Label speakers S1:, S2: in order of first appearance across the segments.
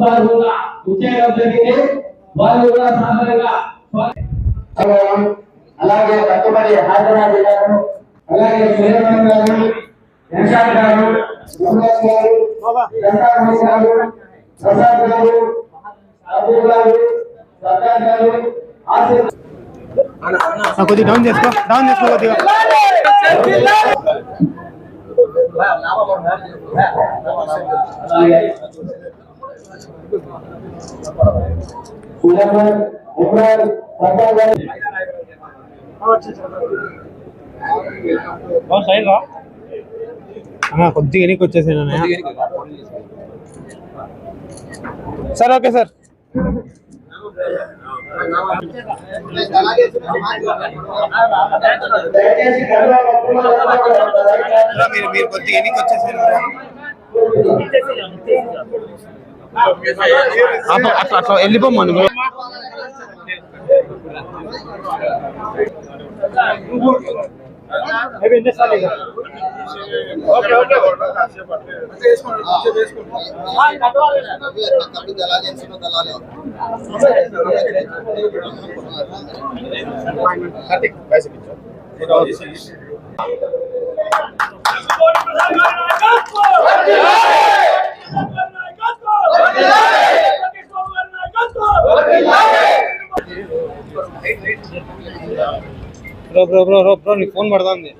S1: తరఫున ఇచ్చేయడం జరిగింది వారు కూడా సాధారణంగా
S2: అలాగే కట్టుబడి హైదరాబాద్ గారు
S1: అలాగే సురేంద్రన్ గారు యశాంత్ గారు
S2: ఉల్లాస్ గారు వెంకటరమణ గారు ప్రసాద్ గారు అబూబ్ గారు సర్దార్ గారు ఆసిఫ్
S3: కొద్దిగా డౌన్ చేసుకో డౌన్ చేసుకో కొద్దిగా
S1: అలాగే
S2: ఉమర్ ఉమర్ సర్దార్ గారు
S3: అన్న కొద్దిగా ఎనికి వచ్చేసాను సార్ ఓకే సార్. మీరు మీరు కొద్దిగా ఎనికి అట్లా అట్లా అట్లా వెళ్ళిపోమ్మా bro bro bro bro bro నీ ఫోన్ పడుతుంది.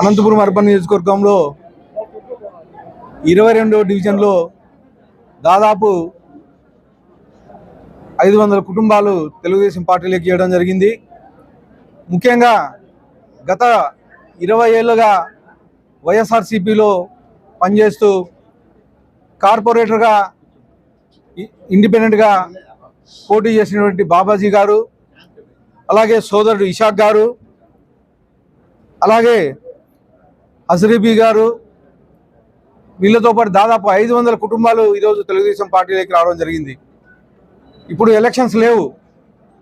S4: అనంతపురం అర్బన్ నియోజకవర్గంలో ఇరవై రెండవ డివిజన్లో దాదాపు ఐదు వందల కుటుంబాలు తెలుగుదేశం పార్టీలోకి చేయడం జరిగింది. ముఖ్యంగా గత ఇరవై ఏళ్ళుగా వైఎస్ఆర్సీపీలో పనిచేస్తూ కార్పొరేటర్గా ఇండిపెండెంట్గా పోటీ చేసినటువంటి బాబాజీ గారు అలాగే సోదరుడు ఇషాక్ గారు అలాగే అజరీబీ గారు వీళ్ళతో పాటు దాదాపు ఐదు వందల కుటుంబాలు ఈరోజు తెలుగుదేశం పార్టీలోకి రావడం జరిగింది. ఇప్పుడు ఎలక్షన్స్ లేవు.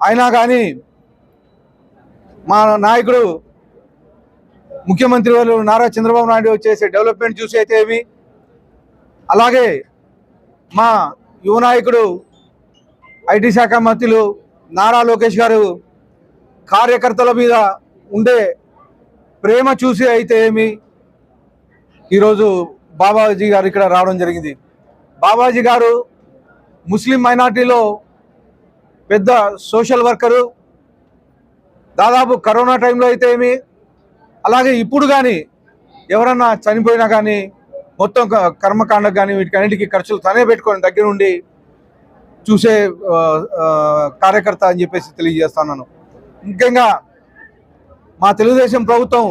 S4: అయినా కానీ మా నాయకుడు ముఖ్యమంత్రి వాళ్ళు నారా చంద్రబాబు నాయుడు చేసే డెవలప్మెంట్ చూసి అయితే ఏమి అలాగే మా యువ నాయకుడు ఐటీ శాఖ మంత్రులు నారా లోకేష్ గారు కార్యకర్తల మీద ఉండే ప్రేమ చూసి అయితే ఏమి ఈరోజు బాబాజీ గారు ఇక్కడ రావడం జరిగింది. బాబాజీ గారు ముస్లిం మైనార్టీలో పెద్ద సోషల్ వర్కరు. దాదాపు కరోనా టైంలో అయితే ఏమి అలాగే ఇప్పుడు కానీ ఎవరన్నా చనిపోయినా కానీ మొత్తం క- కర్మకాండకు కానీ వీటికన్నిటికీ ఖర్చులు తనే పెట్టుకొని దగ్గర ఉండి చూసే కార్యకర్త అని చెప్పేసి తెలియజేస్తున్నాను ముఖ్యంగా మా తెలుగుదేశం ప్రభుత్వం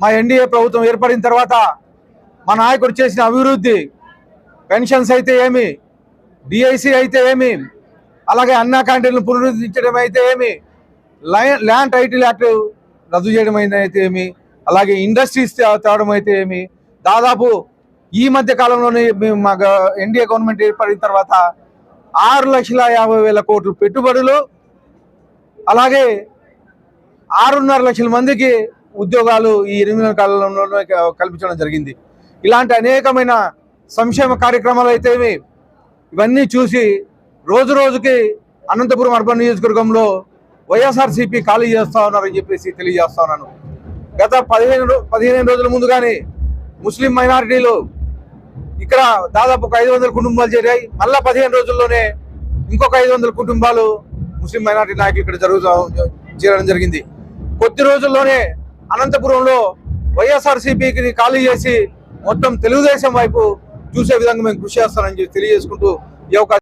S4: మా ఎన్డీఏ ప్రభుత్వం ఏర్పడిన తర్వాత మా నాయకుడు చేసిన అభివృద్ధి పెన్షన్స్ అయితే ఏమి డిఐసి అయితే ఏమి అలాగే అన్నా క్యాంటీన్లు పునరుద్ధరించడం అయితే ఏమి ల్యాండ్ టైటిల్ యాక్ట్ రద్దు చేయడం అయితే ఏమి అలాగే ఇండస్ట్రీస్ తేవడం అయితే ఏమి దాదాపు ఈ మధ్య కాలంలోనే మా ఎన్డీఏ గవర్నమెంట్ ఏర్పడిన తర్వాత ఆరు లక్షల యాభై వేల కోట్లు పెట్టుబడులు అలాగే ఆరున్నర లక్షల మందికి ఉద్యోగాలు ఈ ఎనిమిది కాలంలోనే కల్పించడం జరిగింది. ఇలాంటి అనేకమైన సంక్షేమ కార్యక్రమాలు అయితేవి ఇవన్నీ చూసి రోజు రోజుకి అనంతపురం అర్బన్ నియోజకవర్గంలో వైఎస్ఆర్సీపీ ఖాళీ చేస్తా ఉన్నారని చెప్పేసి తెలియజేస్తా ఉన్నాను. గత పదిహేను పదిహేను రోజుల ముందు కానీ ముస్లిం మైనారిటీలు ఇక్కడ దాదాపు ఒక ఐదు వందల కుటుంబాలు చేరాయి. మళ్ళా పదిహేను రోజుల్లోనే ఇంకొక ఐదు వందల కుటుంబాలు ముస్లిం మైనారిటీ నాయకులు ఇక్కడ జరుగుతూ చేరడం జరిగింది. కొద్ది రోజుల్లోనే అనంతపురంలో వైఎస్ఆర్సీపీకి ఖాళీ చేసి మొత్తం తెలుగుదేశం వైపు చూసే విధంగా మేము కృషి చేస్తానని తెలియజేసుకుంటూ ఈ అవకాశం